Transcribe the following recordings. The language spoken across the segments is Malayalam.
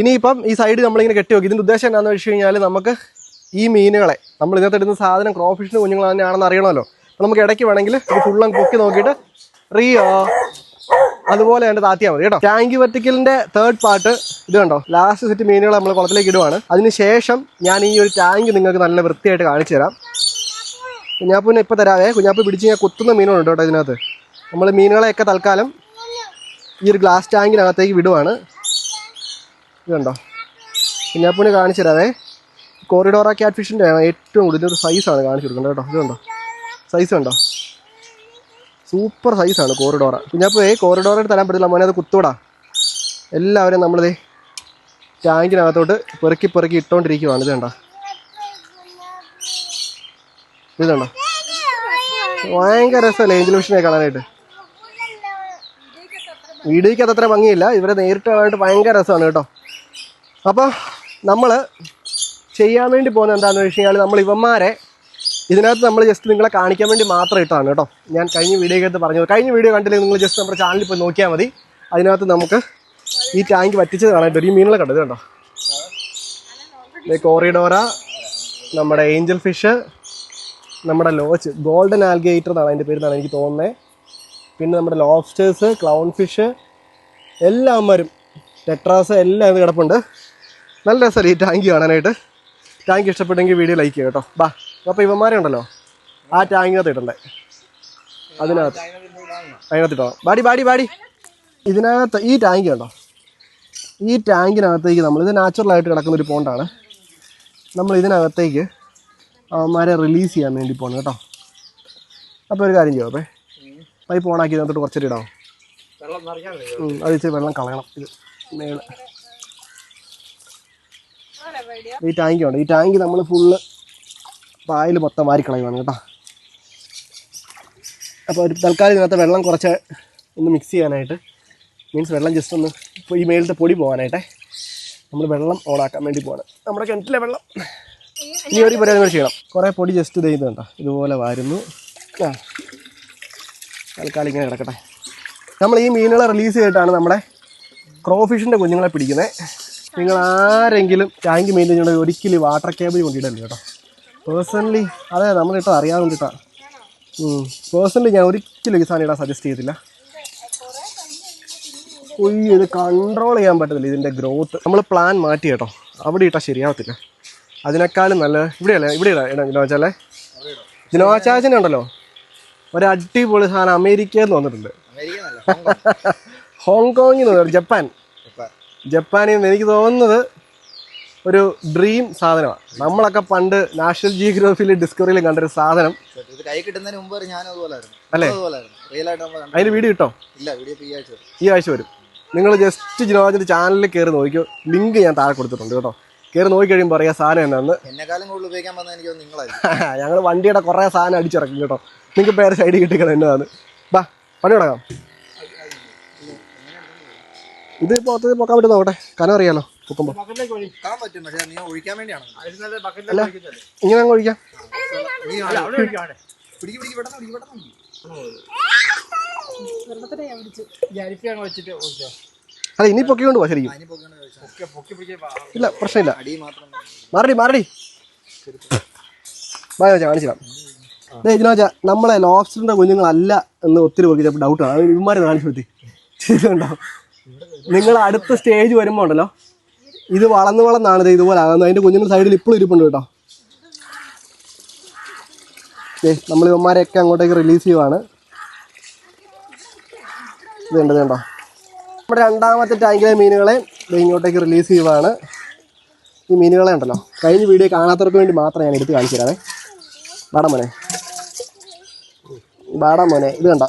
ഇനിയിപ്പം ഈ സൈഡ് നമ്മളിങ്ങനെ കെട്ടി വെക്കും ഇതിന്റെ ഉദ്ദേശം എന്താണെന്ന് വെച്ച് കഴിഞ്ഞാൽ നമുക്ക് ഈ മീനുകളെ നമ്മൾ ഇതിനകത്ത് ഇടുന്ന സാധനം ക്രോഫിഷിന് കുഞ്ഞുങ്ങൾ തന്നെയാണെന്ന് അറിയണമല്ലോ. അപ്പം നമുക്ക് ഇടയ്ക്ക് വേണമെങ്കിൽ ഇത് ഫുള്ളും പൊക്കി നോക്കിയിട്ട് റിയോ? അതുപോലെ തന്നെ താത്തിയാൽ മതി കേട്ടോ. ടാങ്കി വെർട്ടിക്കലിന്റെ തേർഡ് പാർട്ട് ഇത് കണ്ടോ? ലാസ്റ്റ് സെറ്റ് മീനുകൾ നമ്മൾ കുളത്തിലേക്ക് ഇടുവാണ്. അതിനുശേഷം ഞാൻ ഈ ഒരു ടാങ്ക് നിങ്ങൾക്ക് നല്ല വൃത്തിയായിട്ട് കാണിച്ചു തരാം. കുഞ്ഞാപ്പൂനെ ഇപ്പം തരാവേ. കുഞ്ഞാപ്പ് പിടിച്ച് ഞാൻ കുത്തുന്ന മീനുകളുണ്ട് കേട്ടോ ഇതിനകത്ത്. നമ്മൾ മീനുകളെയൊക്കെ തൽക്കാലം ഈ ഒരു ഗ്ലാസ് ടാങ്കിനകത്തേക്ക് വിടുവാണ്. ഇത് കണ്ടോ കുഞ്ഞാപ്പൂനെ കാണിച്ചു തരാവേ. കോറിഡോറ ക്യാറ്റ് ഫിഷിന്റെ ഏറ്റവും കൂടുതൽ ഒരു സൈസാണ് കാണിച്ചു കൊടുക്കുന്നത് കേട്ടോ. ഇത് കണ്ടോ സൈസ് കണ്ടോ സൂപ്പർ സൈസാണ് കോറിഡോറ കുഞ്ഞാപ്പേ കോറിഡോറ തരാൻ പറ്റില്ല മോനെ അത് കുത്തൂടാ. എല്ലാവരും നമ്മളിതേ ടാങ്കിനകത്തോട്ട് പെറുക്കി പെറുക്കി ഇട്ടുകൊണ്ടിരിക്കുവാണ് ഇത് കണ്ടോ ഇത് കണ്ടോ ഭയങ്കര രസമല്ലേ ഏഞ്ചൽ ഫിഷിനെ കാണാനായിട്ട്? വീഡിയോയ്ക്ക് അതത്ര ഭംഗിയില്ല. ഇവരെ നേരിട്ടായിട്ട് ഭയങ്കര രസമാണ് കേട്ടോ. അപ്പോൾ നമ്മൾ ചെയ്യാൻ വേണ്ടി പോകുന്നത് എന്താണെന്ന് വെച്ച് കഴിഞ്ഞാൽ നമ്മൾ ഇവന്മാരെ ഇതിനകത്ത് നമ്മൾ ജസ്റ്റ് നിങ്ങളെ കാണിക്കാൻ വേണ്ടി മാത്രം ഇട്ടാണ് കേട്ടോ. ഞാൻ കഴിഞ്ഞ വീഡിയോ വീഡിയോക്കകത്ത് പറഞ്ഞത്. കഴിഞ്ഞ വീഡിയോ കണ്ടില്ലെങ്കിൽ നിങ്ങൾ ജസ്റ്റ് നമ്മുടെ ചാനലിൽ പോയി നോക്കിയാൽ മതി. അതിനകത്ത് നമുക്ക് ഈ ടാങ്ക് വറ്റിച്ചത് കാണാനായിട്ട് ഒരു മീനുകളെ കണ്ടത് കേട്ടോ കോറിഡോറ നമ്മുടെ ഏഞ്ചൽ ഫിഷ് നമ്മുടെ ലോച്ച് ഗോൾഡൻ ആൽഗേറ്റർ എന്നാണ് അതിന്റെ പേര് എന്നാണ് എനിക്ക് തോന്നുന്നത് പിന്നെ നമ്മുടെ ലോബ്സ്റ്റേഴ്സ് ക്ലൗൺ ഫിഷ് എല്ലാവരും ടെട്രാസ് എല്ലാം ഇത് കിടപ്പുണ്ട് നല്ല രസമല്ലേ ഈ ടാങ്ക് കാണാനായിട്ട്? ടാങ്ക് ഇഷ്ടപ്പെട്ടെങ്കിൽ വീഡിയോ ലൈക്ക് ചെയ്യാം കേട്ടോ. ബാ അപ്പോൾ ഇവന്മാരെ ഉണ്ടല്ലോ. ആ ടാങ്കിനകത്ത് ഇടണ്ടേ? അതിനകത്ത്. അതിനകത്ത് ഇട്ടോ. ബാടി ബാടി ബാടി. ഇതിനകത്ത് ഈ ടാങ്ക് കണ്ടോ? ഈ ടാങ്കിനകത്തേക്ക് നമ്മൾ ഇത് നാച്ചുറലായിട്ട് കിടക്കുന്ന ഒരു പോണ്ടാണ് നമ്മൾ ഇതിനകത്തേക്ക് അവന്മാരെ റിലീസ് ചെയ്യാൻ വേണ്ടി പോകണം കേട്ടോ. അപ്പോൾ ഒരു കാര്യം ചെയ്യാം പൈപ്പ് ഓണാക്കി ഇതിനകത്തോട്ട് കുറച്ചിട്ട് ഇടാം അത് വെള്ളം കളയണം. ഇത് മേൾ ഈ ടാങ്ക് ഉണ്ട് ഈ ടാങ്ക് നമ്മൾ ഫുള്ള് പായൽ മൊത്തം വാരി കളയുവാണ് കേട്ടോ. അപ്പോൾ ഒരു തൽക്കാലം ഇതിനകത്ത് വെള്ളം കുറച്ച് ഒന്ന് മിക്സ് ചെയ്യാനായിട്ട്. മീൻസ് വെള്ളം ജസ്റ്റ് ഒന്ന് ഇപ്പോൾ ഈ മേളിലത്തെ പൊടി പോകാനായിട്ടേ. നമ്മൾ വെള്ളം ഓണാക്കാൻ വേണ്ടി പോകണം നമ്മുടെ കിണറ്റിലെ വെള്ളം. ഇനി ഒരു പരിപാടി കൂടി ചെയ്യണം. കുറേ പൊടി ജസ്റ്റ് ഇത് ചെയ്യുന്നുണ്ടോ ഇതുപോലെ വരുന്നു. തൽക്കാലം ഇങ്ങനെ കിടക്കട്ടെ. നമ്മൾ ഈ മീനുകളെ റിലീസ് ചെയ്തിട്ടാണ് നമ്മുടെ ക്രോഫിഷിന്റെ കുഞ്ഞുങ്ങളെ പിടിക്കുന്നത് നിങ്ങൾ ആരെങ്കിലും ടാങ്ക് മെയിന്റെയിൻ ചെയ്യണത് ഒരിക്കലും വാട്ടർ കേബിൾ കൊണ്ടിടല്ലേ കേട്ടോ. പേഴ്സണലി അതെ നമ്മൾ കേട്ടോ അറിയാൻ വേണ്ടിയിട്ടാണ് പേഴ്സണലി ഞാൻ ഒരിക്കലും ഈ സാധനം ഇടാൻ സജസ്റ്റ് ചെയ്തില്ല ഒയ്യോ ഇത് കൺട്രോൾ ചെയ്യാൻ പറ്റത്തില്ല ഇതിന്റെ ഗ്രോത്ത് നമ്മൾ പ്ലാൻ മാറ്റി കേട്ടോ. അവിടെ ഇട്ടാൽ ശരിയാവത്തില്ല. അതിനേക്കാളും നല്ല ഇവിടെയല്ലേ ഇവിടെ ഇടാം ജിനോച്ചാലേ ജിനോച്ചാച്ചനെ ഉണ്ടല്ലോ. ഒരു അടിപൊളി സാധനം അമേരിക്കയിൽ നിന്ന് വന്നിട്ടുണ്ട്. ഹോങ്കോങ്ങിൽ നിന്ന് ജപ്പാൻ. ജപ്പാനിൽ നിന്ന് എനിക്ക് തോന്നുന്നത് ഒരു ഡ്രീം സാധനമാണ്. നമ്മളൊക്കെ പണ്ട് നാഷണൽ ജിയോഗ്രഫിയിലും ഡിസ്കവറിയിലും കണ്ടൊരു സാധനം. കൈ കിട്ടുന്നതിന് മുമ്പ് അതുപോലായിരുന്നു. അല്ലേ? അതിന് വീഡിയോ കിട്ടോ ഇല്ല വീഡിയോ ഈ ആഴ്ച വരും. നിങ്ങൾ ജസ്റ്റ് ജിനോജിന്റെ ചാനലിൽ കയറി നോക്കിയോ ലിങ്ക് ഞാൻ താഴെ കൊടുത്തിട്ടുണ്ട് കേട്ടോ. കയറി നോക്കി കഴിയുമ്പോൾ പറയാം സാധനം എന്നാന്ന്. എന്നെക്കാളും കൂടുതൽ ഉപയോഗിക്കാൻ വന്നത് എനിക്ക് നിങ്ങളായിരിക്കും. ഞങ്ങൾ വണ്ടിയുടെ കുറേ സാധനം അടിച്ചിറക്കും കേട്ടോ. നിങ്ങൾക്ക് പേര് സൈഡിൽ കിട്ടിക്കണം എന്നതാണ് ബാ പണി തുടങ്ങാം. ഇത് പുറത്ത് പൊക്കാൻ പറ്റും നോക്കട്ടെ കനം അറിയാലോ പൊക്കുമ്പോൾ വേണ്ടിയാണ്. അല്ല ഇങ്ങനെ അങ്ങ് ഒഴിക്കാം. അല്ല ഇനി പൊക്കിക്കൊണ്ട് പോവാ ശരിക്കും. ഇല്ല പ്രശ്നമില്ല. അടി മാത്രം മാറടി മാറടി. ബായ് വെച്ചാ കാണിച്ചിടാം ദേ ഇതിനു വെച്ചാൽ നമ്മളെ ലോബ്സ്റ്ററിന്റെ കുഞ്ഞുങ്ങളല്ല എന്ന് ഒത്തിരി പേർക്ക് ചിലപ്പോൾ ഡൗട്ടാണ് അത് ഇവന്മാരെ കാണിച്ചു കൊടുത്തി. ശരിയുണ്ടോ നിങ്ങൾ അടുത്ത സ്റ്റേജ് വരുമ്പോൾ ഉണ്ടല്ലോ. ഇത് വളർന്ന് വളർന്നാണ് ഇത് ഇതുപോലെ ആകുന്നത്. അതിന്റെ കുഞ്ഞിന്റെ സൈഡിൽ ഇപ്പോഴും ഇരിപ്പുണ്ട് കേട്ടോ. ഏ നമ്മൾ ഇവന്മാരെയൊക്കെ അങ്ങോട്ടേക്ക് റിലീസ് ചെയ്യുവാണ്. ഇതുണ്ട് ഇതുണ്ടോ നമ്മുടെ രണ്ടാമത്തെ ടാങ്കിലെ മീനുകളെ ഇങ്ങോട്ടേക്ക് റിലീസ് ചെയ്യുവാണ്. ഈ മീനുകളെ ഉണ്ടല്ലോ. കഴിഞ്ഞ വീഡിയോ കാണാത്തവർക്ക് വേണ്ടി മാത്രം ഞാൻ എടുത്ത് കാണിച്ചു തരാവേ. വാടാ മോനെ. വാടാ മോനെ. ഇത് കണ്ട.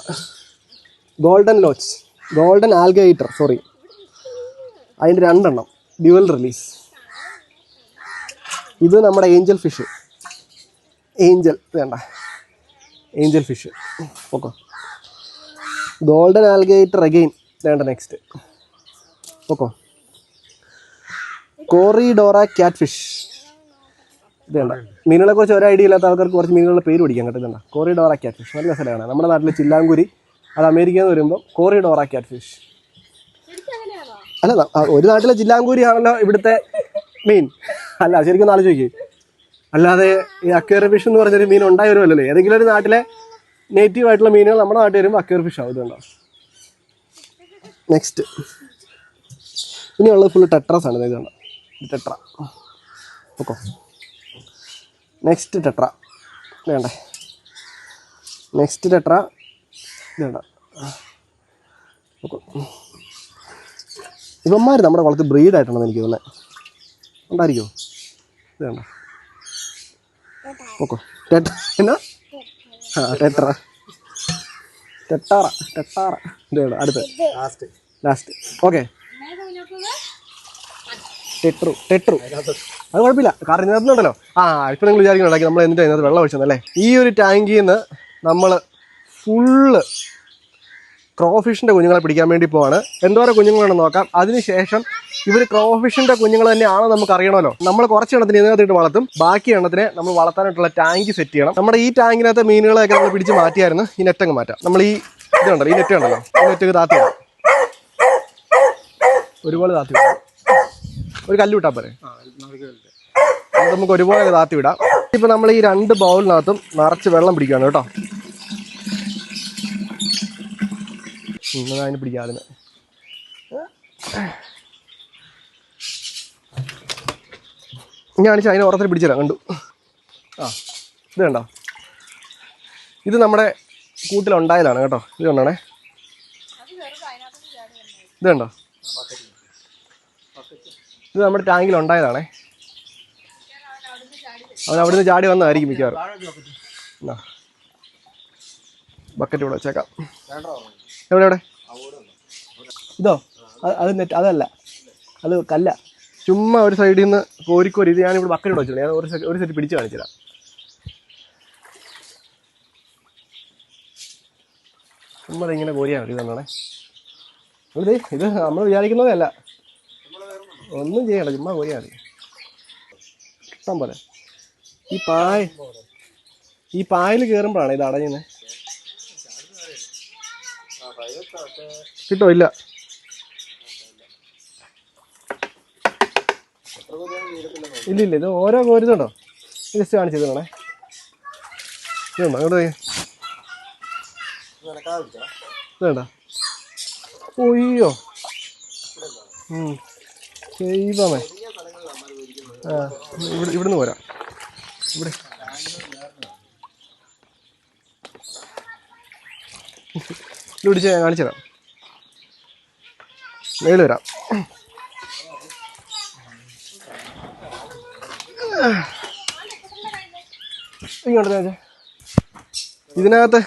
Golden loach golden algae eater sorry അതിന്റെ രണ്ടെണ്ണം ഡ്യുവൽ റിലീസ് ഇത് നമ്മുടെ ഏഞ്ചൽ ഫിഷ്. ഏഞ്ചൽ വേണ്ട. Angel fish. Okay golden algae eater again വേണ്ട next okay corydoras cat fish ഇത് വേണ്ട. മീനുകളെ കുറിച്ച് ഒരു ഐഡിയ ഇല്ലാത്ത ആൾക്കാർക്ക് കുറച്ച് മീനുകളുടെ പേര് പിടിക്കാൻ കേട്ടോ. കിട്ടുന്നുണ്ട് കോറിഡോറ ക്യാറ്റ് ഫിഷ് നല്ല സ്ഥലമാണ്. നമ്മുടെ നാട്ടിൽ ചില്ലാങ്കുരി അത് അമേരിക്കയിൽ നിന്ന് വരുമ്പോൾ കോറിഡോറ ക്യാറ്റ് ഫിഷ്. അല്ല ഒരു നാട്ടിലെ ജില്ലാങ്കൂരി ആണല്ലോ ഇവിടുത്തെ മീൻ. അല്ല ശരിക്കും നാളെ ചോദിക്കേ അല്ലാതെ ഈ അക്വേറിയം ഫിഷ് എന്ന് പറഞ്ഞൊരു മീൻ ഉണ്ടായി വരുമല്ലോ ഏതെങ്കിലും ഒരു നാട്ടിലെ നേറ്റീവ് ആയിട്ടുള്ള മീനുകൾ നമ്മുടെ നാട്ടിൽ വരുമ്പോൾ അക്വേറിയം ഫിഷ് ആവും. ഇതുണ്ടോ? നെക്സ്റ്റ് ഇനിയുള്ളത് ഫുള്ള് ടെട്രാസ് ആണ്. ഇത് കണ്ടോ ടെട്ര ഓക്കോ നെക്സ്റ്റ് ടെട്ര വേണ്ടേ? നെക്സ്റ്റ് ടെട്ര ഓക്കെ ഇവന്മാർ നമ്മുടെ വളർത്ത് ബ്രീഡായിട്ടാണ് എനിക്ക് തോന്നുന്നത് ഉണ്ടായിരിക്കുമോ ഇത് വേണ്ട ഓക്കോ ടെട്ട എന്നാ? ആ ടെട്ടറ. ടെട്ടാറ ടെട്ടാറ. ഇത് വേണ്ട അടുത്ത്. Last last okay. Tetra tetra അത് കുഴപ്പമില്ല. കാരണം ഇതിനകത്തുണ്ടല്ലോ ആ ഇപ്പം നിങ്ങൾ വിചാരിക്കുന്നുണ്ടാക്കി നമ്മൾ എന്തിനാണ് ഇതിനകത്ത് വെള്ളം ഒഴിച്ചതല്ലേ ഈ ഒരു ടാങ്കിൽ നിന്ന് നമ്മൾ ഫുള്ള് ക്രോഫിഷിന്റെ കുഞ്ഞുങ്ങളെ പിടിക്കാൻ വേണ്ടി പോവാണ്. എന്തോരം കുഞ്ഞുങ്ങളാണ് നോക്കാം. അതിനുശേഷം ഇവർ ക്രോഫിഷിന്റെ കുഞ്ഞുങ്ങൾ തന്നെയാണോ നമുക്ക് അറിയണമല്ലോ. നമ്മൾ കുറച്ച് എണ്ണത്തിന് ഇതിനകത്തിട്ട് വളർത്തും. ബാക്കി എണ്ണത്തിനെ നമ്മൾ വളർത്താനായിട്ടുള്ള ടാങ്ക് സെറ്റ് ചെയ്യണം. നമ്മുടെ ഈ ടാങ്കിനകത്ത് മീനുകളെയൊക്കെ നമ്മൾ പിടിച്ച് മാറ്റിയായിരുന്നു. ഈ നെറ്റങ്ങ് മാറ്റാം. നമ്മൾ ഈ ഇതുണ്ടല്ലോ ഈ നെറ്റ് ഉണ്ടല്ലോ. ഈ നെറ്റ് താത്തി. ഒരുപോലെ താത്തി ഒരു കല്ല് വിട്ടാൽ പോരെ? നമുക്ക് ഒരുപോലെ താത്തി വിടാം ഇപ്പം നമ്മൾ ഈ രണ്ട് ബൗളിനകത്തും നിറച്ച് വെള്ളം പിടിക്കുകയാണ് കേട്ടോ. ഇന്ന് അതിന് പിടിക്കാം അതിന് ഞാൻ അതിനെ ഓർത്തിൽ പിടിച്ചിടാം കണ്ടു? ആ ഇത് കണ്ടോ? ഇത് നമ്മുടെ കൂട്ടിലുണ്ടായതാണ് കേട്ടോ. ഇത് കണ്ടോണേ? ഇത് കണ്ടോ? ഇത് നമ്മുടെ ടാങ്കിൽ ഉണ്ടായതാണേ. അവൻ അവിടുന്ന് ചാടി വന്നതായിരിക്കും മിക്കവാറും. ബക്കറ്റ് ഇവിടെ വെച്ചേക്കാം? എവിടെ എവിടെ ഇതോ അത് നെറ്റ് അതല്ല. അത് കല്ല. ചുമ്മാ ഒരു സൈഡിൽ നിന്ന് കോരിക്കോരി ഇത് ഞാനിവിടെ ബക്കറ്റ് വെച്ചിട്ടുണ്ട്. ഞാൻ ഒരു ഒരു സെറ്റ് പിടിച്ച് കാണിച്ചുതരാം ചുമ്മാ ഇങ്ങനെ കോരിയാൽ മതി ഇതാണേ ഇത് ഇത് നമ്മൾ വിചാരിക്കുന്നതല്ല ഒന്നും ചെയ്യണ്ട ചുമ്മാ കോരിയാൽ മതി. ഇഷ്ടം പോലെ. ഈ പായ ഈ പായൽ കയറുമ്പോഴാണ് ഇത് അടയുന്നത് കിട്ടോ ഇല്ല. ഇല്ല ഇല്ല ഇത് ഓരോ കോരുന്നുണ്ടോ ജസ്റ്റ് കാണിച്ചു തന്നെ അങ്ങോട്ട് പോയി. ഇതേണ്ട? ഒയ്യോ ദൈവമേ. ആ ഇവിടെ ഇവിടുന്ന് പോരാ. ഇവിടെ. പിടിച്ച് ഞാൻ കാണിച്ചു തരാം. മേളിൽ വരാം. ഇങ്ങോട്ട്. ഇതിനകത്ത്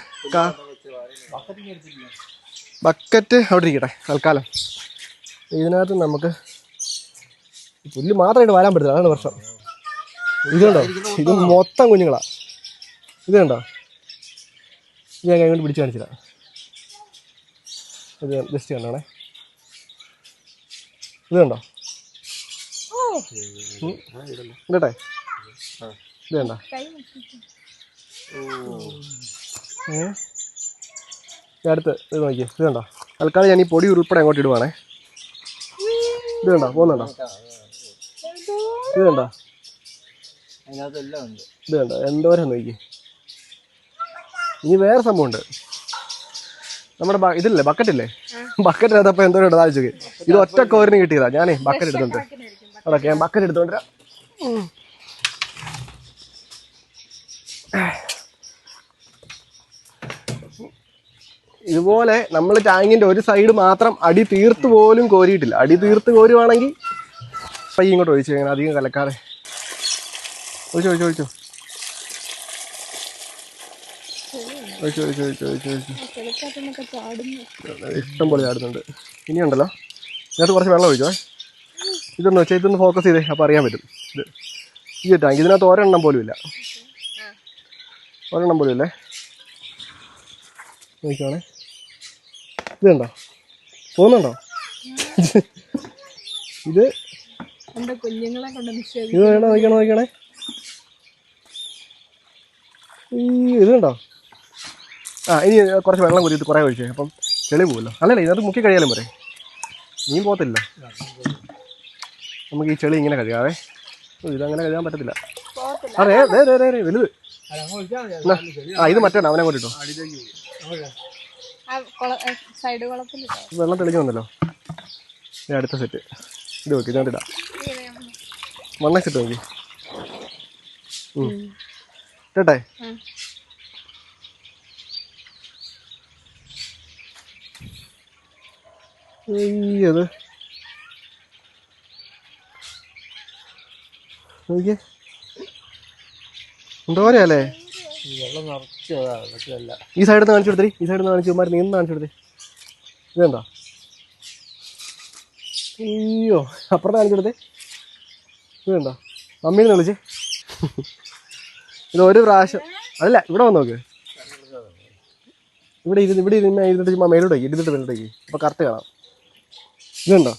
ബക്കറ്റ് അവിടെ ഇരിക്കട്ടെ തൽക്കാലം. ഇതിനകത്ത് നമുക്ക് പുല്ല് മാത്രമായിട്ട് വരാൻ പറ്റില്ല അതാണ് പ്രശ്നം. ഇതുണ്ടോ ഇത് മൊത്തം കുഞ്ഞുങ്ങളാ. ഇത് കണ്ടോ? ഇത് ഞാൻ കൈകൊണ്ട് പിടിച്ചു കാണിച്ചില്ല ഇത് ജസ്റ്റ് കണ്ടോണേ. ഇത് കണ്ടോ? ഇടട്ടെ ഇത് കണ്ടോ? ഏ? അടുത്ത് ഇത് നോക്കിയേ ഇത് കണ്ടോ? തൽക്കാലം ഞാൻ ഈ പൊടി ഉൾപ്പെടെ അങ്ങോട്ട് ഇടുവാണേ. ഇത് കണ്ടോ? പോകുന്നുണ്ടോ? ഇത് കണ്ടോ? ഇത് കണ്ടോ? എന്തോരം നോക്കി. ഇനി വേറെ സംഭവമുണ്ട്. നമ്മുടെ ഇതില്ലേ ബക്കറ്റ് ഇല്ലേ? ബക്കറ്റ് അപ്പോൾ എന്തോ ആലോചിച്ച് ഇത് ഒറ്റ കോരിന് കിട്ടിയതാ. ഞാനേ ബക്കറ്റ് എടുത്തോണ്ട് അതൊക്കെ ഞാൻ ബക്കറ്റ് എടുത്തോണ്ടിരാ ഇതുപോലെ നമ്മൾ ടാങ്കിന്റെ ഒരു സൈഡ് മാത്രം അടി തീർത്തു പോലും കോരിയിട്ടില്ല. അടി തീർത്ത് കോരുവാണെങ്കിൽ പയ്യ ഇങ്ങോട്ട് ഒഴിച്ചു കഴിഞ്ഞാൽ അധികം കലക്കാതെ. ഒഴിച്ചോ ഒഴിച്ചോ ഒഴിച്ചോ. ഒഴിച്ചോ ഒഴിച്ചോ ഒഴിച്ചോ ഒഴിച്ചോ ഇഷ്ടം പോലെ ചാടുന്നുണ്ട്. ഇനിയുണ്ടല്ലോ? ഇതിനകത്ത് കുറച്ച് വെള്ളം ഒഴിച്ചോ? ഇതൊന്ന് വെച്ചാൽ ഇതൊന്ന് ഫോക്കസ് ചെയ്തേ അപ്പോൾ അറിയാൻ പറ്റും. ഇത് ഈ ടാങ്ക് ഇതിനകത്ത് ഒരെണ്ണം പോലും ഇല്ല. ഒരെണ്ണം പോലും ഇല്ലേ? നോക്കിയാണേ ഇതുണ്ടോ? പോകുന്നുണ്ടോ? ഇത്? ഇത് വേണോ? നോക്കണേ നോക്കണേ ഈ ഇത് കണ്ടോ ആ ഇനി കുറച്ച് വെള്ളം കൂടി കുറേ ഒഴിച്ചേ അപ്പം ചെളി പോകുമല്ലോ അല്ലല്ല ഇതിനകത്ത് മുക്കി കഴിയാലും പോരെ. മീൻ പോകത്തില്ല. നമുക്ക് ഈ ചെളി ഇങ്ങനെ കഴുകാവേ. ഇതങ്ങനെ കഴുകാൻ പറ്റത്തില്ല. അതെ അതെ അതെ അതെ വലുത്. ആ ഇത് മറ്റേ അവനെ കൊണ്ടിട്ടോ വെള്ളം തെളിഞ്ഞു വന്നല്ലോ. ഇനി അടുത്ത സെറ്റ്. ഇത് നോക്കി ഇതിനകത്ത് ഇടാം. മണ്ണ സെറ്റ് നോക്കി കേട്ടെ അയ്യത്. നോക്കിയേ. എന്തോരല്ലേ ഈ സൈഡിൽ നിന്ന് കാണിച്ചു കൊടുത്തേ ഈ സൈഡിൽ നിന്ന് കാണിച്ചു കുമാരൻ നീന്ന് കാണിച്ചു കൊടുത്തേ. ഇതെന്താ? അയ്യോ അപ്പുറത്ത് കാണിച്ചു കൊടുത്തേ. ഇതെന്താ? മമ്മീനെ വിളിച്ചേ. ഇത് ഒരു പ്രാവശ്യം. അല്ല ഇവിടെ വന്ന് നോക്ക്. ഇവിടെ ഇരുന്ന് ഇവിടെ ഇരുന്ന് ഇരുന്നിട്ട് മേലോട്ടേക്ക് ഇരുന്നിട്ട് മേലോട്ടേക്ക്. അപ്പൊ കറക്റ്റ് കാണാം. ഇതുണ്ടോ?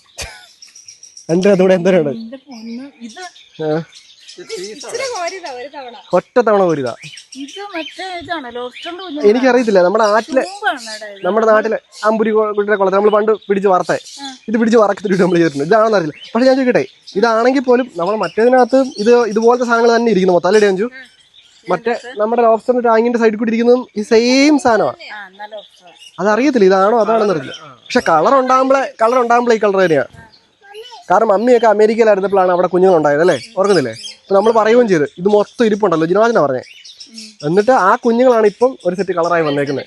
എന്റെ അതുകൂടെ എന്തോരം എന്റെ പൊന്ന് ഇത് ഏഹ് ഇച്ചിരി കോരിതാ ഒരു തവണ. ഒറ്റ തവണ കുഞ്ഞു എനിക്കറിയത്തില്ല നമ്മുടെ നാട്ടിലെ നമ്മുടെ നാട്ടിലെ അമ്പുരി കുട്ടിയുടെ കുളത്തിൽ നമ്മൾ പണ്ട് പിടിച്ച് വറുത്തേ ഇത് പിടിച്ച് വറക്കത്തിട്ട് നമ്മൾ ചെയ്തിട്ടുണ്ട്. ഇതാണെന്ന് അറിയില്ല. പക്ഷെ ഞാൻ ചോദിക്കട്ടെ ഇതാണെങ്കിൽ പോലും നമ്മൾ മറ്റേതിനകത്ത് ഇത് ഇതുപോലത്തെ സാധനങ്ങൾ തന്നെ ഇരിക്കുന്നു മൊത്തം. അല്ലേ അഞ്ചു മറ്റേ നമ്മുടെ ലോബ്സ്റ്ററിന്റെ ടാങ്കിന്റെ സൈഡിൽ കൂടി ഇരിക്കുന്നതും ഈ സെയിം സാധനമാണ്. അതറിയത്തില്ല ഇതാണോ അതാണെന്ന് അറിയില്ല. പക്ഷെ കളർ ഉണ്ടാകുമ്പോഴേ കളർ ഉണ്ടാകുമ്പോഴേ ഈ കളർ തന്നെയാണ് കാരണം മമ്മിയൊക്കെ അമേരിക്കയിലായിരുന്നപ്പോഴാണ് അവിടെ കുഞ്ഞുങ്ങൾ ഉണ്ടായത് അല്ലേ? ഓർക്കുന്നില്ലേ? അപ്പൊ നമ്മൾ പറയുകയും ചെയ്ത് ഇത് മൊത്തം ഇരിപ്പുണ്ടല്ലോ ജിനോജന പറഞ്ഞേ. എന്നിട്ട് ആ കുഞ്ഞുങ്ങളാണ് ഇപ്പം ഒരു സെറ്റ് കളറായി വന്നേക്കുന്നത്.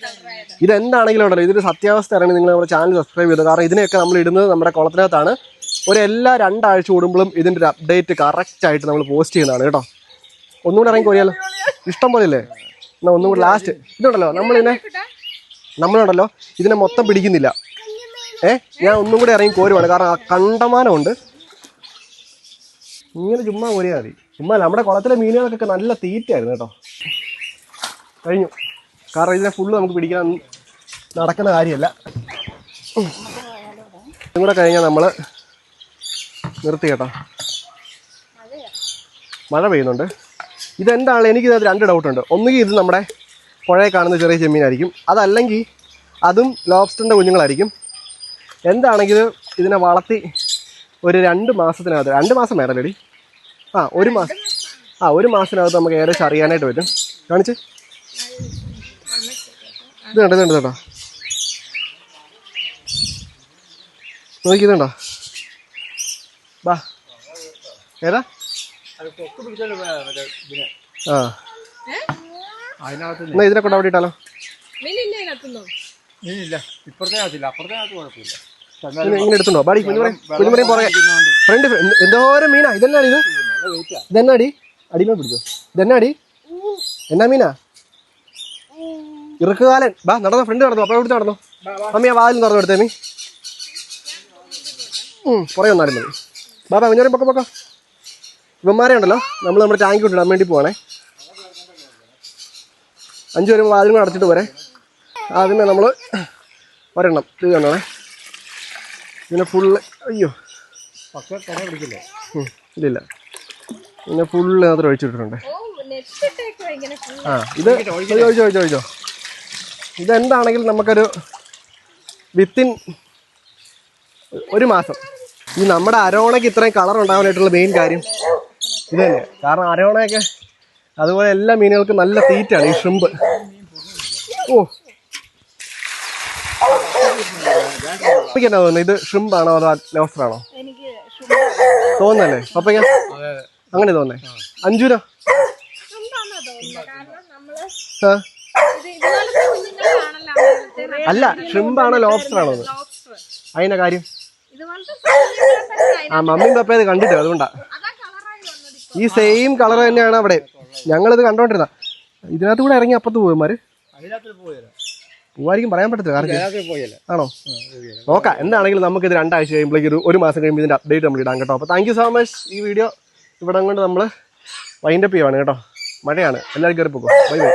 ഇതെന്താണെങ്കിലും ഉണ്ടല്ലോ ഇതൊരു സത്യാവസ്ഥ അറിയണമെങ്കിൽ നിങ്ങൾ നമ്മുടെ ചാനൽ സബ്സ്ക്രൈബ് ചെയ്തു. കാരണം ഇതിനെയൊക്കെ നമ്മൾ ഇടുന്നത് നമ്മുടെ കുളത്തിനകത്താണ്. ഒരു എല്ലാ രണ്ടാഴ്ച കൂടുമ്പോഴും ഇതിന്റെ ഒരു അപ്ഡേറ്റ് കറക്റ്റ് ആയിട്ട് നമ്മൾ പോസ്റ്റ് ചെയ്യുന്നതാണ് കേട്ടോ. ഒന്നുകൂടെ ഇറങ്ങി കൊറിയാലോ ഇഷ്ടം പോലെ അല്ലേ എന്നാ ഒന്നുകൂടെ ലാസ്റ്റ് ഇതുണ്ടല്ലോ നമ്മളിതിനെ നമ്മളുണ്ടല്ലോ ഇതിനെ മൊത്തം പിടിക്കുന്നില്ല. ഏ? ഞാൻ ഒന്നും കൂടി ഇറങ്ങി കോരുവാണ്. കാരണം ആ കണ്ടമാനമുണ്ട്. ഇങ്ങനെ ചുമ്മാ കോരിയാൽ മതി. ചുമ്മാ നമ്മുടെ കുളത്തിലെ മീനുകൾക്കൊക്കെ നല്ല തീറ്റയായിരുന്നു കേട്ടോ. കഴിഞ്ഞു. കാരണം ഇതിനെ ഫുള്ള് നമുക്ക് പിടിക്കാൻ നടക്കുന്ന കാര്യമല്ല. ഇതും കൂടെ കഴിഞ്ഞാൽ നമ്മൾ നിർത്തി കേട്ടോ. മഴ പെയ്യുന്നുണ്ട്. ഇതെന്താണ്? എനിക്ക് ഇതിനകത്ത് രണ്ട് ഡൗട്ടുണ്ട് ഒന്നുകിൽ ഇത് നമ്മുടെ പുഴയിൽ കാണുന്ന ചെറിയ ചെമ്മീനായിരിക്കും. അതല്ലെങ്കിൽ അതും ലോബ്സ്റ്ററിന്റെ കുഞ്ഞുങ്ങളായിരിക്കും. എന്താണെങ്കിലും ഇതിനെ വളർത്തി ഒരു രണ്ട് മാസത്തിനകത്ത് രണ്ട് മാസം വേണല്ലേടി ആ ഒരു മാസം. ആ ഒരു മാസത്തിനകത്ത് നമുക്ക് ഏകദേശം അറിയാനായിട്ട് പറ്റും. കാണിച്ച്. ഇത് കണ്ടോ ഇതുണ്ടോ കണ്ടോ കേട്ടോ നോക്കിയതുണ്ടോ ബാ. ഏതാ? ആ. എന്നാ ഇതിനെ കൊണ്ട് അവിടെ ഇട്ടാലോ? ഇങ്ങനെ എടുത്തുണ്ടോ ബാടി കുഞ്ഞുമണി പുറകെ. ഫ്രണ്ട് എന്തോരം മീനാ? ഇതെന്നാടി ഇത്? ഇതെന്നാടി അടിമ പിടിച്ചോ. ഇതെന്നാടി എന്നാ മീനാ? ഇറുക്കുകാലൻ. ബാ നടന്നോ ഫ്രണ്ട് നടന്നോ അപ്പൊ എവിടുത്തെ നടന്നോ. മമ്മി ആ വാതിൽ തുറന്നു എടുത്തേ മീ. ഉം പുറകെ ഒന്നാലും മതി. ബാബാ കുഞ്ഞുമറിയും പൊക്ക പൊക്ക. ഇവന്മാരെ ഉണ്ടല്ലോ. നമ്മൾ നമ്മുടെ ടാങ്ക് കൊണ്ടിടാൻ വേണ്ടി പോവാണേ. അഞ്ചു വരുമ്പോൾ ആദ്യം അടച്ചിട്ട് പോരെ. ആദ്യമേ നമ്മൾ ഒരെണ്ണം. ഇത് കണ്ടോണേ പിന്നെ ഫുള്ള് അയ്യോ. ഇല്ലില്ല പിന്നെ ഫുള്ള് അത്ര ഒഴിച്ചിട്ടിട്ടുണ്ട്. ആ ഇത് ഒഴിച്ചോ ഒഴിച്ചോ ഇതെന്താണെങ്കിലും നമുക്കൊരു വിത്തിൻ ഒരു മാസം. ഈ നമ്മുടെ അരോണയ്ക്ക് ഇത്രയും കളർ ഉണ്ടാവാനായിട്ടുള്ള മെയിൻ കാര്യം ഇത് കാരണം അരോണയൊക്കെ അതുപോലെ എല്ലാ മീനുകൾക്കും നല്ല തീറ്റാണ് ഈ ഷ്രിമ്പ് ഓ. പപ്പയ്ക്ക് എന്നാ തോന്നുന്നത്? ഇത് ഷ്രിമ്പാണോ അതോ ഷുഗർ തോന്നുന്നല്ലേ? പപ്പയ്ക്ക്? അങ്ങനെ തോന്നേ അഞ്ചുര അല്ല ഷ്രിമ്പാണോ ലോബ്സ്റ്റർ ആണോ അത്. അതിന്റെ കാര്യം? ആ മമ്മിയും പപ്പയത് ഇത് കണ്ടിട്ട് അതുകൊണ്ടാ. ഈ സെയിം കളർ തന്നെയാണ് അവിടെ. ഞങ്ങളിത് കണ്ടോണ്ടിരുന്ന. ഇതിനകത്ത് കൂടെ ഇറങ്ങി അപ്പത്ത് പോയല്ല. പോവായിരിക്കും പറയാൻ പറ്റത്തില്ല. കാരണം ആണോ? നോക്കാം. എന്താണെങ്കിലും നമുക്ക് ഇത് രണ്ടാഴ്ച കഴിയുമ്പോഴേക്ക് ഒരു ഒരു മാസം കഴിയുമ്പോൾ ഇതിന്റെ അപ്ഡേറ്റ് നമ്മൾ ഇടാം കേട്ടോ. അപ്പോൾ താങ്ക് യു സോ മച്ച് ഈ വീഡിയോ ഇവിടെ കൊണ്ട് നമ്മൾ വൈൻഡപ്പ് ചെയ്യുവാണ് കേട്ടോ. മഴയാണ്. എല്ലാവരും കയറി പോകും ബൈ ബൈ